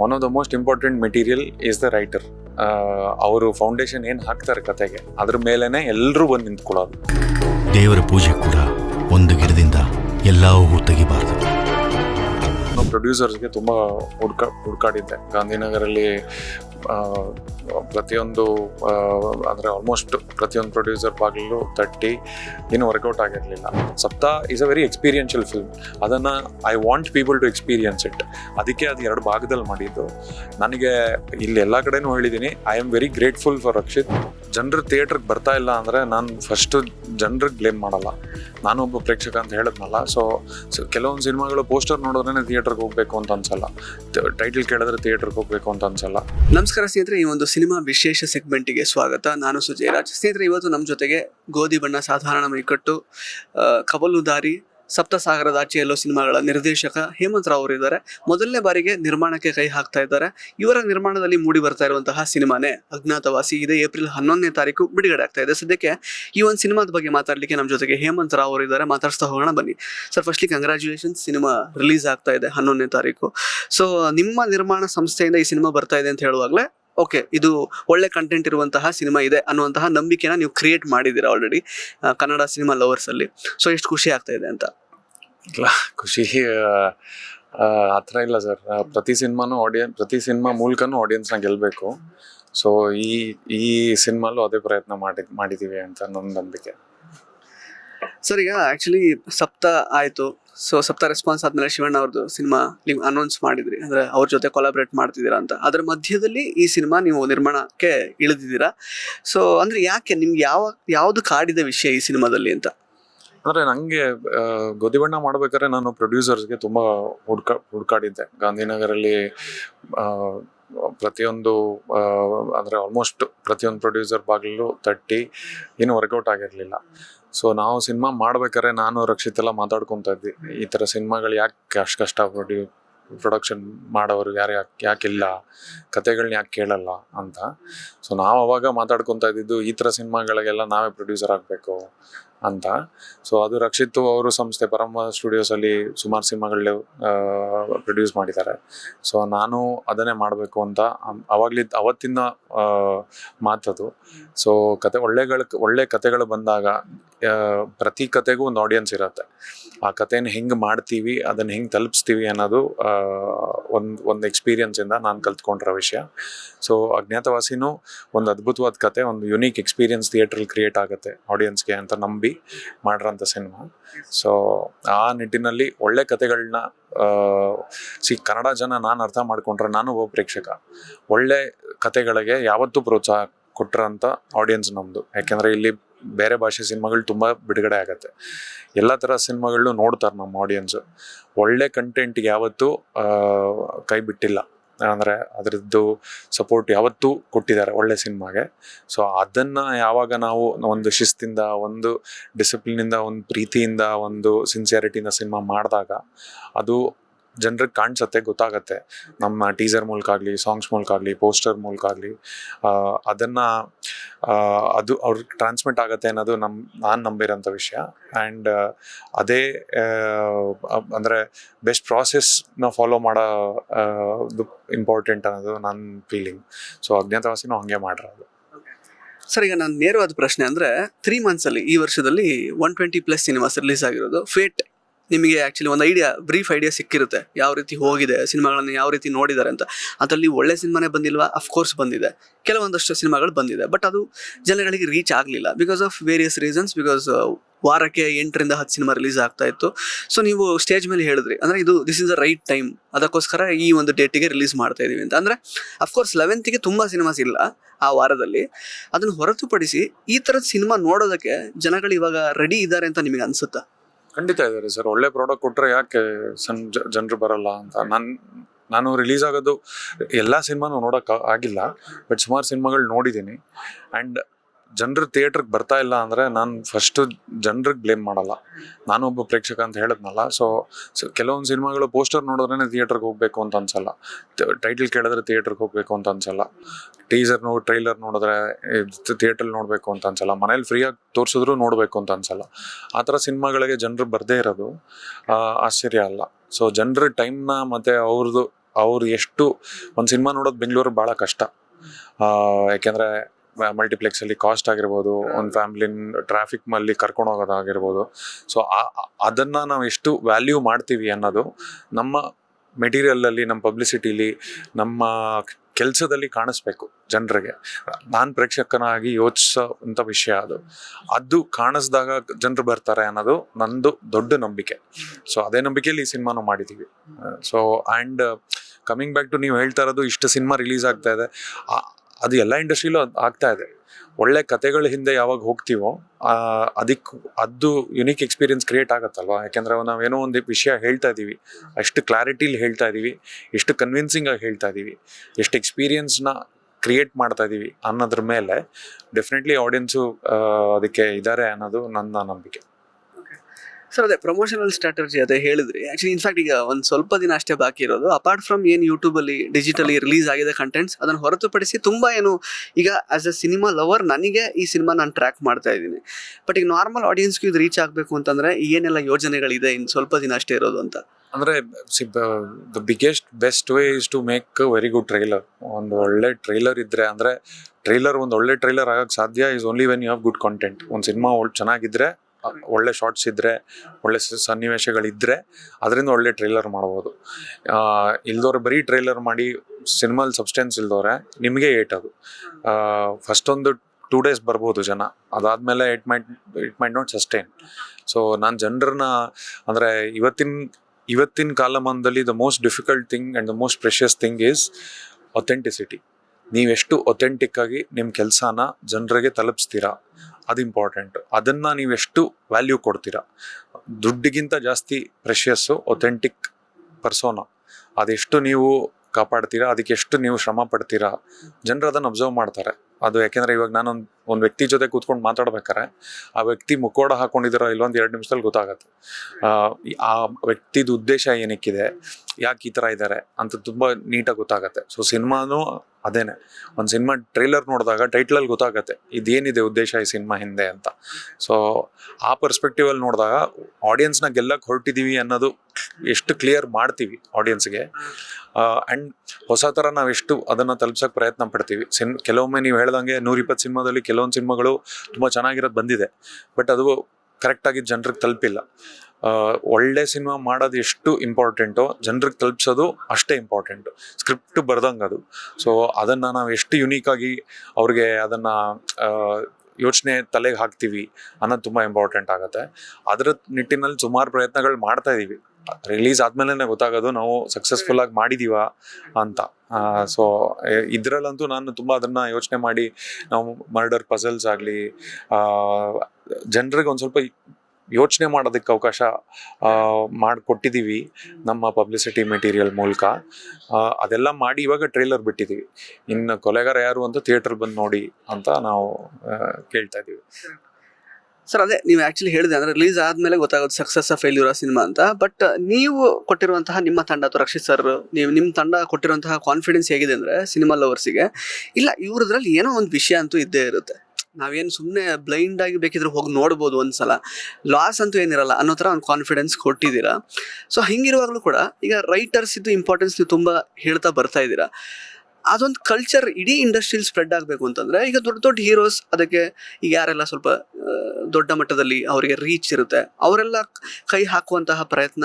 One of the most important material is the writer ಅವರು foundation ಏನು ಹಾಕ್ತಾರೆ ಕತೆಗೆ ಅದ್ರ ಮೇಲೇನೆ ಎಲ್ಲರೂ ಬಂದು ನಿಂತ್ಕೊಳ್ಳೋದು ದೇವರ ಪೂಜೆ ಕೂಡ ಒಂದು ಗಿಡದಿಂದ ಎಲ್ಲವೂ ಹೂ ತೆಗಿಬಾರ್ದು ಪ್ರೊಡ್ಯೂಸರ್ಸ್ಗೆ ತುಂಬ ಹುಡ್ಕಾ ಹುಡ್ಕಾಡಿದ್ದೆ. ಗಾಂಧಿನಗರಲ್ಲಿ ಪ್ರತಿಯೊಂದು ಅಂದರೆ ಆಲ್ಮೋಸ್ಟ್ ಪ್ರತಿಯೊಂದು ಪ್ರೊಡ್ಯೂಸರ್ ಬಾಗಿಲು ತಟ್ಟಿ ಏನು ವರ್ಕೌಟ್ ಆಗಿರಲಿಲ್ಲ. Sapta is a very experiential film ಅದನ್ನು I want people to experience it ಅದಕ್ಕೆ ಅದು ಎರಡು ಭಾಗದಲ್ಲಿ ಮಾಡಿದ್ದು. ನನಗೆ ಇಲ್ಲಿ ಎಲ್ಲ ಕಡೆನೂ ಹೇಳಿದ್ದೀನಿ I am very grateful for Rakshit ಜನರು ಥಿಯೇಟ್ರಿಗೆ ಬರ್ತಾ ಇಲ್ಲ ಅಂದರೆ ನಾನು ಫಸ್ಟು ಜನರಿಗೆ ಬ್ಲೇಮ್ ಮಾಡಲ್ಲ. ನಾನೊಬ್ಬ ಪ್ರೇಕ್ಷಕ ಅಂತ ಹೇಳಿದ್ನಲ್ಲ ಸೊ ಸೊ ಕೆಲವೊಂದು ಸಿನಿಮಾಗಳು ಪೋಸ್ಟರ್ ನೋಡಿದ್ರೆ ಥಿಯೇಟ್ರಿಗೆ ಹೋಗಬೇಕು ಅಂತ ಅನ್ಸಲ್ಲ. ಟೈಟಲ್ ಕೇಳಿದ್ರೆ ಥಿಯೇಟ್ರಿಗೆ ಹೋಗಬೇಕು ಅಂತ ಅನ್ಸಲ್ಲ. ನಮಸ್ಕಾರ. ಸ್ನೇಹಿತರೆ ಈ ಒಂದು ಸಿನಿಮಾ ವಿಶೇಷ ಸೆಗ್ಮೆಂಟಿಗೆ ಸ್ವಾಗತ. ನಾನು ಸುಜಯರಾಜ್. ಸ್ನೇಹಿತರೆ ಇವತ್ತು ನಮ್ಮ ಜೊತೆಗೆ ಗೋಧಿ ಬಣ್ಣ ಸಾಧಾರಣ ಮೈಕಟ್ಟು ಆ, ಕವಲುದಾರಿ ಸಪ್ತಸಾಗರದಾಚೆ ಎಲ್ಲೋ ಸಿನಿಮಾಗಳ ನಿರ್ದೇಶಕ ಹೇಮಂತ್ ರಾವ್ ಅವರು ಇದ್ದಾರೆ ಮೊದಲನೇ ಬಾರಿಗೆ ನಿರ್ಮಾಣಕ್ಕೆ ಕೈ ಹಾಕ್ತಾ ಇದ್ದಾರೆ. ಇವರ ನಿರ್ಮಾಣದಲ್ಲಿ ಮೂಡಿ ಬರ್ತಾ ಇರುವಂತಹ ಸಿನಿಮಾನೇ ಅಜ್ಞಾತವಾಸಿ. ಇದೆ ಏಪ್ರಿಲ್ ಹನ್ನೊಂದನೇ ತಾರೀಕು ಬಿಡುಗಡೆ ಆಗ್ತಾ ಇದೆ. ಸದ್ಯಕ್ಕೆ ಈ ಒಂದು ಸಿನಿಮಾದ ಬಗ್ಗೆ ಮಾತಾಡಲಿಕ್ಕೆ ನಮ್ಮ ಜೊತೆಗೆ ಹೇಮಂತ್ ರಾವ್ ಅವರು ಇದ್ದಾರೆ ಮಾತಾಡ್ತಾ ಹೋಗೋಣ, ಬನ್ನಿ. Sir firstly congratulation cinema release ಆಗ್ತಾ ಇದೆ ಹನ್ನೊಂದನೇ ತಾರೀಕು. ಸೊ ನಿಮ್ಮ ನಿರ್ಮಾಣ ಸಂಸ್ಥೆಯಿಂದ ಈ ಸಿನಿಮಾ ಬರ್ತಾ ಇದೆ ಅಂತ ಹೇಳುವಾಗಲೇ ಓಕೆ ಇದು ಒಳ್ಳೆ ಕಂಟೆಂಟ್ ಇರುವಂತಹ ಸಿನಿಮಾ ಇದೆ ಅನ್ನುವಂತಹ ನಂಬಿಕೆನ ನೀವು ಕ್ರಿಯೇಟ್ ಮಾಡಿದ್ದೀರಾ ಆಲ್ರೆಡಿ ಕನ್ನಡ ಸಿನಿಮಾ ಲವರ್ಸ್ ಅಲ್ಲಿ. ಸೊ ಎಷ್ಟು ಖುಷಿ ಆಗ್ತಾ ಇದೆ ಅಂತ? ಇಲ್ಲ ಖುಷಿ ಆ, ಥರ ಇಲ್ಲ ಸರ್. ಪ್ರತಿ ಸಿನಿಮಾನು ಆಡಿಯನ್ ಪ್ರತಿ ಸಿನಿಮಾ ಮೂಲಕನೂ ಆಡಿಯನ್ಸ್ನ ಗೆಲ್ಲಬೇಕು ಸೊ ಈ ಈ ಸಿನಿಮಾಲು ಅದೇ ಪ್ರಯತ್ನ ಮಾಡಿ ಮಾಡಿದ್ದೀವಿ ಅಂತ ನನ್ನ ನಂಬಿಕೆ. ಸರ್ ಈಗ ಆಕ್ಚುಲಿ ಸಪ್ತ ಆಯ್ತು. ಸೊ ಸಪ್ತ ರೆಸ್ಪಾನ್ಸ್ ಆದ್ಮೇಲೆ ಶಿವಣ್ಣ ಅವ್ರದ್ದು ಸಿನಿಮಾ ನೀವು ಅನೌನ್ಸ್ ಮಾಡಿದ್ರಿ. ಅಂದ್ರೆ ಅವ್ರ ಜೊತೆ ಕೊಲಾಬ್ರೇಟ್ ಮಾಡ್ತಿದ್ದೀರಾ ಅಂತ. ಅದರ ಮಧ್ಯದಲ್ಲಿ ಈ ಸಿನಿಮಾ ನೀವು ನಿರ್ಮಾಣಕ್ಕೆ ಇಳಿದಿದ್ದೀರಾ. ಸೊ ಅಂದ್ರೆ ಯಾಕೆ ನಿಮ್ಗೆ ಯಾವ, ಯಾವ್ದು ಕಾಡಿದ ವಿಷಯ ಈ ಸಿನಿಮಾದಲ್ಲಿ ಅಂತ? ಅಂದರೆ ನನಗೆ ಗೋಧಿಬಣ್ಣ ಮಾಡ್ಬೇಕಾದ್ರೆ ನಾನು ಪ್ರೊಡ್ಯೂಸರ್ಸ್ಗೆ ತುಂಬ ಹುಡ್ಕ, ಹುಡ್ಕಾಡಿದ್ದೆ. ಗಾಂಧಿನಗರಲ್ಲಿ ಪ್ರತಿಯೊಂದು ಅಂದ್ರೆ ಆಲ್ಮೋಸ್ಟ್ ಪ್ರತಿಯೊಂದು ಪ್ರೊಡ್ಯೂಸರ್ ಬಾಗಿಲು ತಟ್ಟಿ ಏನು ವರ್ಕೌಟ್ ಆಗಿರಲಿಲ್ಲ. ಸೊ ನಾವು ಸಿನಿಮಾ ಮಾಡ್ಬೇಕಾದ್ರೆ ನಾನು, ರಕ್ಷಿತ್ ಎಲ್ಲ ಮಾತಾಡ್ಕೊತಾ ಇದ್ವಿ. ಈ ಥರ ಸಿನಿಮಾಗಳು ಯಾಕೆ ಅಷ್ಟು ಕಷ್ಟ ಪ್ರೊಡ್ಯೂ ಪ್ರೊಡಕ್ಷನ್ ಮಾಡೋರು ಯಾರು ಯಾಕೆ, ಯಾಕಿಲ್ಲ? ಕತೆಗಳ್ನ ಯಾಕೆ ಕೇಳಲ್ಲ ಅಂತ. ಸೊ ನಾವು ಅವಾಗ ಮಾತಾಡ್ಕೊತಾ ಇದ್ದಿದ್ದು ಈ ಥರ ಸಿನಿಮಾಗಳಿಗೆಲ್ಲ ನಾವೇ ಪ್ರೊಡ್ಯೂಸರ್ ಆಗಬೇಕು. ಅಂತ. ಸೊ ಅದು ರಕ್ಷಿತ್ ಅವರು ಸಂಸ್ಥೆ ಪರಮ ಸ್ಟುಡಿಯೋಸಲ್ಲಿ ಸುಮಾರು ಸಿನಿಮಾಗಳು ಪ್ರೊಡ್ಯೂಸ್ ಮಾಡಿದ್ದಾರೆ. ಸೊ ನಾನು ಅದನ್ನೇ ಮಾಡಬೇಕು ಅಂತ ಅವಾಗ್ಲಿದ್ದ ಅವತ್ತಿನ ಮಾತದು. ಸೊ ಕತೆ, ಒಳ್ಳೆಗಳ, ಒಳ್ಳೆ ಕತೆಗಳು ಬಂದಾಗ ಪ್ರತಿ ಕತೆಗೂ ಒಂದು ಆಡಿಯನ್ಸ್ ಇರುತ್ತೆ. ಆ ಕತೆಯನ್ನು ಹೆಂಗೆ ಮಾಡ್ತೀವಿ, ಅದನ್ನ ಹೆಂಗೆ ತಲುಪಿಸ್ತೀವಿ ಅನ್ನೋದು ಒಂದು ಒಂದು ಎಕ್ಸ್ಪೀರಿಯನ್ಸಿಂದ ನಾನು ಕಲ್ತ್ಕೊಂಡಿರೋ ವಿಷಯ. ಸೊ ಅಜ್ಞಾತವಾಸಿನೂ ಒಂದು ಅದ್ಭುತವಾದ ಕತೆ, ಒಂದು ಯುನೀಕ್ ಎಕ್ಸ್ಪೀರಿಯನ್ಸ್ ಥಿಯೇಟ್ರಲ್ಲಿ ಕ್ರಿಯೇಟ್ ಆಗುತ್ತೆ ಆಡಿಯನ್ಸ್ಗೆ ಅಂತ ನಂಬಿ. ಮಾಡಿರೋಂಥ ಸಿನಿಮಾ ಸೊ ಆ ನಿಟ್ಟಿನಲ್ಲಿ ಒಳ್ಳೆ ಕತೆಗಳನ್ನ ಸಿ ಕನ್ನಡ ಜನ ನಾನು ಅರ್ಥ ಮಾಡ್ಕೊಂಡ್ರೆ ನಾನು ಒಬ್ಬ ಪ್ರೇಕ್ಷಕ. ಒಳ್ಳೆ ಕತೆಗಳಿಗೆ ಯಾವತ್ತೂ ಪ್ರೋತ್ಸಾಹ ಕೊಟ್ಟಿರೋಂಥ ಆಡಿಯನ್ಸ್ ನಮ್ಮದು ಯಾಕೆಂದರೆ ಇಲ್ಲಿ ಬೇರೆ ಭಾಷೆ ಸಿನಿಮಾಗಳು ತುಂಬ ಬಿಡುಗಡೆ ಆಗುತ್ತೆ. ಎಲ್ಲ ಥರ ಸಿನಿಮಾಗಳನ್ನೂ ನೋಡ್ತಾರೆ ನಮ್ಮ ಆಡಿಯನ್ಸು ಒಳ್ಳೆ ಕಂಟೆಂಟ್ಗೆ ಯಾವತ್ತೂ ಕೈ ಬಿಟ್ಟಿಲ್ಲ. ಅಂದರೆ ಅದರದ್ದು ಸಪೋರ್ಟ್ ಯಾವತ್ತೂ ಕೊಟ್ಟಿದ್ದಾರೆ ಒಳ್ಳೆ ಸಿನಿಮಾಗೆ. ಸೊ ಅದನ್ನು ಯಾವಾಗ ನಾವು ಒಂದು ಶಿಸ್ತಿಂದ, ಒಂದು ಡಿಸಿಪ್ಲಿನಿಂದ ಒಂದು ಪ್ರೀತಿಯಿಂದ, ಒಂದು ಸಿನ್ಸಿಯಾರಿಟಿಯಿಂದ ಸಿನಿಮಾ ಮಾಡಿದಾಗ ಅದು ಜನರಿಗೆ ಕಾಣಿಸುತ್ತೆ, ಗೊತ್ತಾಗತ್ತೆ. ನಮ್ಮ ಟೀಸರ್ ಮೂಲಕ ಆಗಲಿ ಸಾಂಗ್ಸ್ ಮೂಲಕ ಆಗಲಿ ಪೋಸ್ಟರ್ ಮೂಲಕ ಆಗಲಿ ಅದನ್ನು ಅದು ಅವ್ರಿಗೆ ಟ್ರಾನ್ಸ್ಮಿಟ್ ಆಗುತ್ತೆ ಅನ್ನೋದು ನಮ್ಮ ನಾನು ನಂಬಿರೋಂಥ ವಿಷಯ. ಆ್ಯಂಡ್ ಅದೇ ಅಂದರೆ ಬೆಸ್ಟ್ ಪ್ರಾಸೆಸ್ನ ಫಾಲೋ ಮಾಡೋ ಇಂಪಾರ್ಟೆಂಟ್ ಅನ್ನೋದು ನನ್ನ ಫೀಲಿಂಗ್ ಸೊ ಅಜ್ಞಾತವಾಸಿನೂ ಹಾಗೆ ಮಾಡಿರೋದು ಸರ್ ಈಗ ನಾನು ನೇರವಾದ ಪ್ರಶ್ನೆ ಅಂದ್ರೆ ತ್ರೀ ಮಂತ್ಸ್ ಅಲ್ಲಿ ಈ ವರ್ಷದಲ್ಲಿ one twenty plus cinemas release ಆಗಿರೋದು. ಫೇಟ್ ನಿಮಗೆ ಆ್ಯಕ್ಚುಲಿ ಒಂದು ಐಡಿಯಾ ಬ್ರೀಫ್ ಐಡಿಯಾ ಸಿಕ್ಕಿರುತ್ತೆ. ಯಾವ ರೀತಿ ಹೋಗಿದೆ, ಸಿನಿಮಾಗಳನ್ನು ಯಾವ ರೀತಿ ನೋಡಿದ್ದಾರೆ ಅಂತ. ಅದರಲ್ಲಿ ಒಳ್ಳೆ ಸಿನಿಮಾನೇ ಬಂದಿಲ್ವಾ? ಅಫ್ಕೋರ್ಸ್ ಬಂದಿದೆ. ಕೆಲವೊಂದಷ್ಟು ಸಿನಿಮಾಗಳು ಬಂದಿದೆ. ಬಟ್ ಅದು ಜನಗಳಿಗೆ ರೀಚ್ ಆಗಲಿಲ್ಲ. Because of various reasons because ವಾರಕ್ಕೆ ಎಂಟರಿಂದ ಹತ್ತು ಸಿನಿಮಾ ರಿಲೀಸ್ ಆಗ್ತಾ ಇತ್ತು. ಸೊ ನೀವು ಸ್ಟೇಜ್ ಮೇಲೆ ಹೇಳಿದ್ರಿ. ಅಂದರೆ ಇದು this is the right time ಅದಕ್ಕೋಸ್ಕರ ಈ ಒಂದು ಡೇಟಿಗೆ ರಿಲೀಸ್ ಮಾಡ್ತಾ ಇದ್ದೀವಿ ಅಂತ. ಅಂದರೆ ಅಫ್ಕೋರ್ಸ್ ಲೆವೆಂತಿಗೆ ತುಂಬ ಸಿನಿಮಾಸ್ ಇಲ್ಲ ಆ ವಾರದಲ್ಲಿ. ಅದನ್ನು ಹೊರತುಪಡಿಸಿ ಈ ಥರದ ಸಿನಿಮಾ ನೋಡೋದಕ್ಕೆ ಜನಗಳು ಇವಾಗ ರೆಡಿ ಇದ್ದಾರೆ ಅಂತ ನಿಮಗೆ ಅನ್ಸುತ್ತಾ? ಖಂಡಿತ ಇದ್ದಾರೆ ಸರ್. ಒಳ್ಳೆ ಪ್ರಾಡಕ್ಟ್ ಕೊಟ್ಟರೆ ಯಾಕೆ ಸಣ್ಣ ಜನರು ಬರಲ್ಲ ಅಂತ. ನಾನು ನಾನು ರಿಲೀಸ್ ಆಗೋದು ಎಲ್ಲ ಸಿನಿಮಾನು ನೋಡೋಕೆ ಆಗಿಲ್ಲ. ಬಟ್ ಸುಮಾರು ಸಿನಿಮಾಗಳು ನೋಡಿದ್ದೀನಿ ಆ್ಯಂಡ್ ಜನರು ಥಿಯೇಟ್ರಿಗೆ ಬರ್ತಾ ಇಲ್ಲ ಅಂದರೆ ನಾನು ಫಸ್ಟು ಜನರಿಗೆ ಬ್ಲೇಮ್ ಮಾಡಲ್ಲ. ಒಬ್ಬ ಪ್ರೇಕ್ಷಕ ಅಂತ ಹೇಳಿದ್ನಲ್ಲ ಸೊ ಕೆಲವೊಂದು ಸಿನಿಮಾಗಳು ಪೋಸ್ಟರ್ ನೋಡಿದ್ರೇ ಥಿಯೇಟ್ರಿಗೆ ಹೋಗಬೇಕು ಅಂತ ಅನ್ಸಲ್ಲ. ಟೈಟಲ್ ಕೇಳಿದ್ರೆ ಥಿಯೇಟ್ರಿಗೆ ಹೋಗಬೇಕು ಅಂತ ಅನ್ಸಲ್ಲ. ಟೀಸರ್ ನೋ ಟ್ರೈಲರ್ ನೋಡಿದ್ರೆ ಥಿಯೇಟ್ರಲ್ಲಿ ನೋಡಬೇಕು ಅಂತ ಅನ್ಸಲ್ಲ. ಮನೇಲಿ ಫ್ರೀಯಾಗಿ ತೋರಿಸಿದ್ರು ನೋಡಬೇಕು ಅಂತ ಅನ್ಸಲ್ಲ. ಆ ಥರ ಸಿನಿಮಾಗಳಿಗೆ ಜನರು ಬರದೇ ಇರೋದು ಆಶ್ಚರ್ಯ ಅಲ್ಲ. ಸೊ ಜನರ ಟೈಮ್ನ ಮತ್ತು ಅವ್ರದ್ದು ಅವ್ರು ಎಷ್ಟು, ಒಂದು ಸಿನಿಮಾ ನೋಡೋದು ಬೆಂಗಳೂರು ಭಾಳ ಕಷ್ಟ. ಯಾಕೆಂದ್ರೆ ಮಲ್ಟಿಪ್ಲೆಕ್ಸ್ ಅಲ್ಲಿ ಕಾಸ್ಟ್ ಆಗಿರ್ಬೋದು ಒಂದು ಫ್ಯಾಮಿಲಿನ ಟ್ರಾಫಿಕ್ ಮಲ್ಲಿ ಕರ್ಕೊಂಡು ಹೋಗೋದಾಗಿರ್ಬೋದು. ಸೊ ಅದನ್ನ ನಾವು ಎಷ್ಟು ವ್ಯಾಲ್ಯೂ ಮಾಡ್ತೀವಿ ಅನ್ನೋದು ನಮ್ಮ ಮೆಟೀರಿಯಲ್ ಅಲ್ಲಿ ನಮ್ಮ ಪಬ್ಲಿಸಿಟಿಲಿ ನಮ್ಮ ಕೆಲಸದಲ್ಲಿ ಕಾಣಿಸ್ಬೇಕು ಜನರಿಗೆ. ನಾನು ಪ್ರೇಕ್ಷಕನಾಗಿ ಯೋಚಿಸೋಂಥ ವಿಷಯ ಅದು. ಅದು ಕಾಣಿಸ್ದಾಗ ಜನರು ಬರ್ತಾರೆ ಅನ್ನೋದು ನಂದು ದೊಡ್ಡ ನಂಬಿಕೆ. ಸೊ ಅದೇ ನಂಬಿಕೆಯಲ್ಲಿ ಈ ಸಿನಿಮಾನು ಮಾಡಿದ್ದೀವಿ so and coming back to ನೀವು ಹೇಳ್ತಾ ಇರೋದು ಇಷ್ಟು ಸಿನಿಮಾ ರಿಲೀಸ್ ಆಗ್ತಾ ಇದೆ. ಆ- ಅದು ಎಲ್ಲ ಇಂಡಸ್ಟ್ರಿಲೂ ಆಗ್ತಾ ಇದೆ. ಒಳ್ಳೆ ಕತೆಗಳ ಹಿಂದೆ ಯಾವಾಗ ಹೋಗ್ತೀವೋ ಅದಕ್ಕೆ, ಅದು ಯುನೀಕ್ ಎಕ್ಸ್ಪೀರಿಯನ್ಸ್ ಕ್ರಿಯೇಟ್ ಆಗುತ್ತಲ್ವಾ? ಯಾಕೆಂದ್ರೆ ಏನೋ ಒಂದು ವಿಷಯ ಹೇಳ್ತಾ ಇದ್ದೀವಿ ಎಷ್ಟು ಕ್ಲಾರಿಟಿಲಿ ಹೇಳ್ತಾ ಇದ್ದೀವಿ ಎಷ್ಟು ಕನ್ವಿನ್ಸಿಂಗ್ ಆಗಿ ಹೇಳ್ತಾ ಇದ್ದೀವಿ ಎಷ್ಟು ಎಕ್ಸ್ಪೀರಿಯನ್ಸ್ನ ಕ್ರಿಯೇಟ್ ಮಾಡ್ತಾ ಇದ್ದೀವಿ ಅನ್ನೋದ್ರ ಮೇಲೆ ಡೆಫಿನೆಟ್ಲಿ ಆಡಿಯನ್ಸು ಅದಕ್ಕೆ ಇದ್ದಾರೆ ಅನ್ನೋದು ನನ್ನ ನಂಬಿಕೆ. ಸರ್ ಅದೇ ಪ್ರಮೋಷನಲ್ ಸ್ಟ್ರಾಟಜಿ ಅದೇ ಹೇಳಿದ್ರಿ. ಆಕ್ಚುಲಿ ಇನ್ಫ್ಯಾಕ್ಟ್ ಈಗ ಒಂದು ಸ್ವಲ್ಪ ದಿನ ಅಷ್ಟೇ ಬಾಕಿ ಇರೋದು. ಅಪಾರ್ಟ್ ಫ್ರಮ್ ಏನು ಯೂಟ್ಯೂಬಲ್ಲಿ ಡಿಜಿಟಲಿ ರಿಲೀಸ್ ಆಗಿದೆ ಕಂಟೆಂಟ್ಸ್ ಅದನ್ನು ಹೊರತುಪಡಿಸಿ ತುಂಬ ಏನು ಈಗ ಆಸ್ ಅ ಸಿನಿಮಾ ಲವರ್ ನನಗೆ ಈ ಸಿನಿಮಾ ನಾನು ಟ್ರ್ಯಾಕ್ ಮಾಡ್ತಾ ಇದ್ದೀನಿ. ಬಟ್ ಈಗ ನಾರ್ಮಲ್ ಆಡಿಯನ್ಸ್ಗೆ ಇದು ರೀಚ್ ಆಗಬೇಕು ಅಂತಂದ್ರೆ ಏನೆಲ್ಲ ಯೋಜನೆಗಳಿದೆ ಇನ್ನು ಸ್ವಲ್ಪ ದಿನ ಅಷ್ಟೇ ಇರೋದು ಅಂತ? ಅಂದ್ರೆ the biggest best way is to make very good trailer ಒಂದು ಒಳ್ಳೆ ಟ್ರೈಲರ್ ಇದ್ರೆ ಅಂದ್ರೆ ಟ್ರೈಲರ್ ಒಂದು ಒಳ್ಳೆ ಟ್ರೈಲರ್ ಆಗಕ್ಕೆ ಸಾಧ್ಯ is only when you have good content ಒಂದು ಸಿನಿಮಾ ಚೆನ್ನಾಗಿದ್ರೆ ಅ, ಒಳ್ಳೆ ಶಾರ್ಟ್ಸ್ ಇದ್ದರೆ ಒಳ್ಳೆ ಸನ್ನಿವೇಶಗಳಿದ್ದರೆ ಅದರಿಂದ ಒಳ್ಳೆ ಟ್ರೈಲರ್ ಮಾಡ್ಬೋದು. ಇಲ್ದವ್ರೆ ಬರೀ ಟ್ರೈಲರ್ ಮಾಡಿ ಸಿನಿಮಾಲ್ ಸಬ್ಸ್ಟೆನ್ಸ್ ಇಲ್ದವ್ರೆ ನಿಮಗೆ ಏಟ್ ಅದು. ಒಂದು ಟೂ ಡೇಸ್ ಬರ್ಬೋದು ಜನ. ಅದಾದಮೇಲೆ it might it might not sustain so ನಾನು ಜನರನ್ನ ಅಂದರೆ ಇವತ್ತಿನ ಇವತ್ತಿನ ಕಾಲಮಾನದಲ್ಲಿ the most difficult thing and the most precious thing is authenticity ನೀವೆಷ್ಟು ಒಥೆಂಟಿಕ್ಕಾಗಿ ನಿಮ್ಮ ಕೆಲಸನ ಜನರಿಗೆ ತಲುಪಿಸ್ತೀರಾ? ಅದು ಇಂಪಾರ್ಟೆಂಟ್ ಅದನ್ನು ನೀವೆಷ್ಟು ವ್ಯಾಲ್ಯೂ ಕೊಡ್ತೀರಾ? ದುಡ್ಡಿಗಿಂತ ಜಾಸ್ತಿ ಪ್ರೆಷಿಯಸ್ಸು ಒಥೆಂಟಿಕ್ ಪರ್ಸೋನ ಅದೆಷ್ಟು ನೀವು ಕಾಪಾಡ್ತೀರಾ? ಅದಕ್ಕೆ ಎಷ್ಟು ನೀವು ಶ್ರಮ ಪಡ್ತೀರಾ? ಜನರು ಅದನ್ನು ಅಬ್ಸರ್ವ್ ಮಾಡ್ತಾರೆ. ಅದು ಯಾಕೆಂದ್ರೆ ಇವಾಗ ನಾನೊಂದು ಒಂದು ವ್ಯಕ್ತಿ ಜೊತೆ ಕೂತ್ಕೊಂಡು ಮಾತಾಡ್ಬೇಕಾರೆ ಆ ವ್ಯಕ್ತಿ ಮುಖೋಡ ಹಾಕೊಂಡಿದ್ದೀರೋ ಇಲ್ಲೊಂದು ಎರಡು ನಿಮಿಷದಲ್ಲಿ ಗೊತ್ತಾಗತ್ತೆ. ಆ, ವ್ಯಕ್ತಿದ ಉದ್ದೇಶ ಏನಕ್ಕಿದೆ ಯಾಕೆ ಈ ಥರ ಇದ್ದಾರೆ ಅಂತ ತುಂಬ ನೀಟಾಗಿ ಗೊತ್ತಾಗತ್ತೆ. ಸೊ ಸಿನಿಮಾನೂ ಅದೇನೆ. ಒಂದು ಸಿನಿಮಾ ಟ್ರೈಲರ್ ನೋಡಿದಾಗ ಟೈಟ್ಲಲ್ಲಿ ಗೊತ್ತಾಗತ್ತೆ ಇದೇನಿದೆ ಉದ್ದೇಶ ಈ ಸಿನಿಮಾ ಹಿಂದೆ ಅಂತ. ಸೊ ಆ ಪರ್ಸ್ಪೆಕ್ಟಿವ್ ಅಲ್ಲಿ ನೋಡಿದಾಗ ಆಡಿಯನ್ಸ್ನ ಗೆಲ್ಲಕ್ಕೆ ಹೊರಟಿದೀವಿ ಅನ್ನೋದು ಎಷ್ಟು ಕ್ಲಿಯರ್ ಮಾಡ್ತೀವಿ ಆಡಿಯನ್ಸ್ಗೆ ಆ್ಯಂಡ್ ಹೊಸ ಥರ ನಾವು ಎಷ್ಟು ಅದನ್ನು ತಲುಪ್ಸೋಕೆ ಪ್ರಯತ್ನ ಪಡ್ತೀವಿ. ಸಿನ್, ಕೆಲವೊಮ್ಮೆ ನೀವು ಹೇಳ್ದಂಗೆ ನೂರಿಪ್ಪತ್ತು ಸಿನಿಮಾದಲ್ಲಿ ಕೆಲವೊಂದು ಸಿನಿಮಾಗಳು ತುಂಬ ಚೆನ್ನಾಗಿರೋದು ಬಂದಿದೆ. ಬಟ್ ಅದು ಕರೆಕ್ಟಾಗಿ ಜನರಿಗೆ ತಲುಪಿಲ್ಲ. ಒಳ್ಳೆ ಸಿನಿಮಾ ಮಾಡೋದು ಎಷ್ಟು ಇಂಪಾರ್ಟೆಂಟೋ ಜನರಿಗೆ ತಲುಪಿಸೋದು ಅಷ್ಟೇ ಇಂಪಾರ್ಟೆಂಟು ಸ್ಕ್ರಿಪ್ಟ್ ಬರ್ದಂಗೆ ಅದು. ಸೊ ಅದನ್ನು ನಾವು ಎಷ್ಟು ಯುನೀಕಾಗಿ ಅವ್ರಿಗೆ ಅದನ್ನು ಯೋಚನೆ ತಲೆಗೆ ಹಾಕ್ತೀವಿ ಅನ್ನೋದು ತುಂಬ ಇಂಪಾರ್ಟೆಂಟ್ ಆಗುತ್ತೆ. ಅದರ ನಿಟ್ಟಿನಲ್ಲಿ ಸುಮಾರು ಪ್ರಯತ್ನಗಳು ಮಾಡ್ತಾ ಇದ್ದೀವಿ ರಿಲೀಸ್ ಆದ್ಮೇಲೆ ಗೊತ್ತಾಗೋದು ನಾವು ಸಕ್ಸಸ್ಫುಲ್ ಆಗಿ ಮಾಡಿದೀವ ಅಂತ. ಸೊ ಇದರಲ್ಲಂತೂ ನಾನು ತುಂಬ ಅದನ್ನ ಯೋಚನೆ ಮಾಡಿ ನಾವು ಮರ್ಡರ್ ಪಜಲ್ಸ್ ಆಗಲಿ ಜನರಿಗೆ ಒಂದು ಸ್ವಲ್ಪ ಯೋಚನೆ ಮಾಡೋದಕ್ಕೆ ಅವಕಾಶ ಮಾಡಿಕೊಟ್ಟಿದ್ದೀವಿ ನಮ್ಮ ಪಬ್ಲಿಸಿಟಿ ಮೆಟೀರಿಯಲ್ ಮೂಲಕ. ಅದೆಲ್ಲ ಮಾಡಿ ಇವಾಗ ಟ್ರೈಲರ್ ಬಿಟ್ಟಿದ್ದೀವಿ ಇನ್ನು ಕೊಲೆಗಾರ ಯಾರು ಅಂತ ಥಿಯೇಟರ್ ಬಂದು ನೋಡಿ ಅಂತ ನಾವು ಕೇಳ್ತಾ ಇದ್ದೀವಿ ಸರ್, ಅದೇ ನೀವು ಆಕ್ಚುಲಿ ಹೇಳಿದೆ, ಅಂದ್ರೆ ರಿಲೀಸ್ ಆದ್ಮೇಲೆ ಗೊತ್ತಾಗೋದು ಸಕ್ಸಸ್ ಫೇಲ್ಯೂರ್ ಸಿನಿಮಾ ಅಂತ. ಬಟ್ ನೀವು ಕೊಟ್ಟಿರುವಂತಹ ನಿಮ್ಮ ತಂಡ ಅಥವಾ ರಕ್ಷಿತ್ ಸರ್ ನೀವು ನಿಮ್ಮ ತಂಡ ಕೊಟ್ಟಿರುವಂತಹ ಕಾನ್ಫಿಡೆನ್ಸ್ ಹೇಗಿದೆ ಅಂದ್ರೆ ಸಿನಿಮಾ ಲವರ್ಸಿಗೆ ಇಲ್ಲ, ಇವ್ರದ್ರಲ್ಲಿ ಏನೋ ಒಂದು ವಿಷಯ ಅಂತೂ ಇದ್ದೇ ಇರುತ್ತೆ. ನಾವೇನು ಸುಮ್ಮನೆ ಬ್ಲೈಂಡ್ ಆಗಿ ಬೇಕಿದ್ರೆ ಹೋಗಿ ನೋಡ್ಬೋದು ಒಂದ್ಸಲ. ಲಾಸ್ ಅಂತೂ ಏನಿರಲ್ಲ, ಅನ್ನೋ ಥರ ಒಂದು ಕಾನ್ಫಿಡೆನ್ಸ್ ಕೊಟ್ಟಿದ್ದೀರಾ. ಸೊ ಹಿಂಗಿರುವಾಗಲೂ ಕೂಡ ಈಗ ರೈಟರ್ಸ್ ಇದು ಇಂಪಾರ್ಟೆನ್ಸ್ ನೀವು ತುಂಬ ಹೇಳ್ತಾ ಬರ್ತಾ ಇದ್ದೀರಾ. ಅದೊಂದು ಕಲ್ಚರ್ ಇಡೀ ಇಂಡಸ್ಟ್ರಿಯಲ್ ಸ್ಪ್ರೆಡ್ ಆಗಬೇಕು ಅಂತಂದರೆ ಈಗ ದೊಡ್ಡ ದೊಡ್ಡ ಹೀರೋಸ್ ಅದಕ್ಕೆ ಈಗ ಯಾರೆಲ್ಲ ಸ್ವಲ್ಪ ದೊಡ್ಡ ಮಟ್ಟದಲ್ಲಿ ಅವರಿಗೆ ರೀಚ್ ಇರುತ್ತೆ, ಅವರೆಲ್ಲ ಕೈ ಹಾಕುವಂತಹ ಪ್ರಯತ್ನ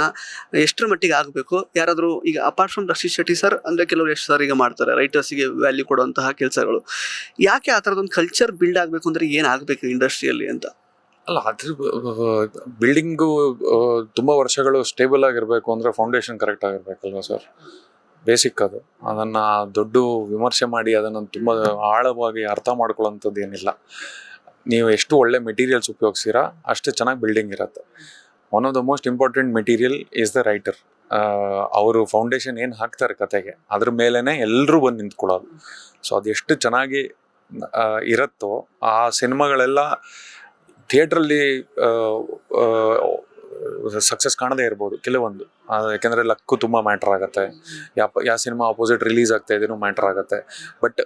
ಎಷ್ಟರ ಮಟ್ಟಿಗೆ ಆಗಬೇಕು? ಯಾರಾದರೂ ಈಗ apart from Rakshit Shetty sir ಅಂದರೆ ಕೆಲವರು ಎಷ್ಟು ಸರ್ ಈಗ ಮಾಡ್ತಾರೆ ರೈಟರ್ಸಿಗೆ ವ್ಯಾಲ್ಯೂ ಕೊಡುವಂತಹ ಕೆಲಸಗಳು. ಯಾಕೆ ಆ ಥರದೊಂದು ಕಲ್ಚರ್ ಬಿಲ್ಡ್ ಆಗಬೇಕು ಅಂದರೆ ಏನಾಗಬೇಕು ಇಂಡಸ್ಟ್ರಿಯಲ್ಲಿ ಅಂತ? ಅಲ್ಲ, ಅದ್ರ ಬಿಲ್ಡಿಂಗು ತುಂಬ ವರ್ಷಗಳು ಸ್ಟೇಬಲ್ ಆಗಿರಬೇಕು ಅಂದರೆ ಫೌಂಡೇಶನ್ ಕರೆಕ್ಟ್ ಆಗಿರ್ಬೇಕಲ್ವಾ ಸರ್ ಬೇಸಿಕ್ ಅದು. ಅದನ್ನು ದೊಡ್ಡ ವಿಮರ್ಶೆ ಮಾಡಿ ಅದನ್ನು ತುಂಬ ಆಳವಾಗಿ ಅರ್ಥ ಮಾಡ್ಕೊಳ್ಳೋಂಥದ್ದು ಏನಿಲ್ಲ. ನೀವು ಎಷ್ಟು ಒಳ್ಳೆ ಮೆಟೀರಿಯಲ್ಸ್ ಉಪಯೋಗಿಸ್ತೀರಾ ಅಷ್ಟು ಚೆನ್ನಾಗಿ ಬಿಲ್ಡಿಂಗ್ ಇರುತ್ತೆ. One of the most important material is the writer ಅವರು ಫೌಂಡೇಶನ್ ಏನು ಹಾಕ್ತಾರೆ ಕತೆಗೆ, ಅದ್ರ ಮೇಲೇ ಎಲ್ಲರೂ ಬಂದು ನಿಂತ್ಕೊಳ್ಳೋದು. ಸೊ ಅದೆಷ್ಟು ಚೆನ್ನಾಗಿ ಇರುತ್ತೋ, ಆ ಸಿನಿಮಾಗಳೆಲ್ಲ ಥಿಯೇಟ್ರಲ್ಲಿ ಸಕ್ಸಸ್ ಕಾಣದೇ ಇರ್ಬೋದು, ಕೆಲವೊಂದು. ಯಾಕೆಂದರೆ ಲಕ್ಕು ತುಂಬ ಮ್ಯಾಟ್ರ್ ಆಗುತ್ತೆ. ಯಾವ ಯಾವ ಸಿನಿಮಾ ಆಪೋಸಿಟ್ ರಿಲೀಸ್ ಆಗ್ತಾ ಇದೆಯೋ ಮ್ಯಾಟ್ರ್ ಆಗುತ್ತೆ. ಬಟ್